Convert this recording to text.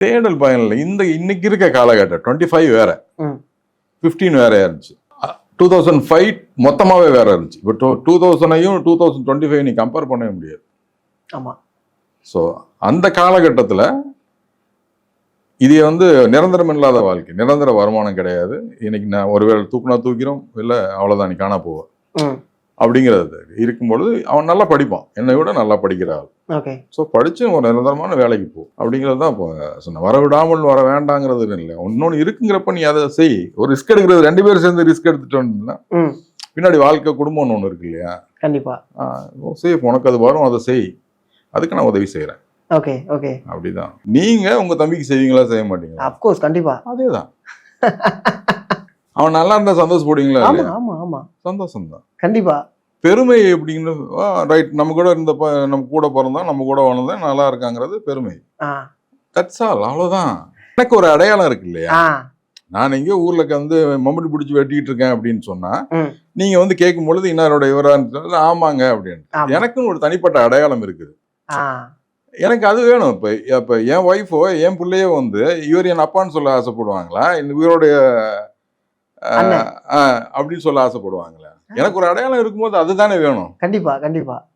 தேடல் பயன் இல்லை. இந்த இன்னைக்கு இருக்க காலகட்டம் டுவெண்ட்டி ஃபைவ் வேற. ஃபிஃப்டீன் வேற இருந்துச்சு. டூ தௌசண்ட் ஃபைவ் மொத்தமாவே வேற இருந்துச்சு. இப்போ டூ டூ தௌசண்டையும் டூ தௌசண்ட் டுவெண்ட்டி ஃபைவ் நீ கம்பேர் பண்ணவே முடியாது. ஆமா. ஸோ அந்த காலகட்டத்தில் இது வந்து நிரந்தரம் இல்லாத வாழ்க்கை. நிரந்தர வருமானம் கிடையாது. இன்னைக்கு நான் ஒருவேளை தூக்குனா தூக்கிறோம் இல்லை அவ்வளோதான் நீ காணா போவ. ம். அப்படிங்கிறது இருக்கும்பொழுது அவன் நல்லா படிப்பான். என்னை விட நல்லா படிக்கிற ஆள் ஓகே. ஸோ படிச்சு ஒரு நிரந்தரமான வேலைக்கு போ. அப்படிங்கிறது தான் இப்போ சொன்ன வர விடாமல் வர வேண்டாங்கிறது இல்லை. இன்னொன்று இருக்குங்கிறப்ப நீ அதை செய். ஒரு ரிஸ்க் எடுக்கிறது ரெண்டு பேரும் சேர்ந்து ரிஸ்க் எடுத்துட்டோம்னா ம். பின்னாடி வாழ்க்கை குடும்பம்னு ஒன்று இருக்கு இல்லையா? கண்டிப்பா. ஆ, ஓ, செய் உனக்கு அது வரும் அதை செய். அதுக்கு நான் உதவி செய்கிறேன் ஓகே ஓகே. அப்படிதான். நீங்க உங்க தம்பிக்கு செய்வீங்களா செய்ய மாட்டீங்களா? அப்கோர்ஸ் கண்டிப்பா. அதேதான். அவன் நல்லா இருந்தா சந்தோஷப்படுவீங்களா ஆமா ஆமா ஆமா. சந்தோஷம் தான் கண்டிப்பா. பெருமை எப்படின்னு ரைட் நம்ம கூட இருந்தப்ப நம்ம கூட பிறந்தா நம்ம கூட வளர்ந்தா நல்லா இருக்காங்கிறது பெருமை. தட்ஸ் ஆல் அவ்வளவுதான். எனக்கு ஒரு அடையாளம் இருக்கு இல்லையா? நான் எங்கேயோ ஊர்ல வந்து மம்முட்டி பிடிச்சி வெட்டிட்டு இருக்கேன் அப்படின்னு சொன்னா. நீங்க வந்து கேட்கும் பொழுது இன்னாரோட இவரான்னு சொல்லி, ஆமாங்க அப்படின்னு ஆமா. எனக்குன்னு ஒரு தனிப்பட்ட அடையாளம் இருக்குது. எனக்கு அது வேணும். இப்போ இப்போ என் ஒய்ஃபோ என் பிள்ளையோ வந்து இவர் என் அப்பான்னு சொல்ல ஆசைப்படுவாங்களா? இவருடைய அப்படின்னு சொல்ல ஆசைப்படுவாங்களா. எனக்கு ஒரு அடையாளம் இருக்கும்போது அதுதானே வேணும். கண்டிப்பா கண்டிப்பா.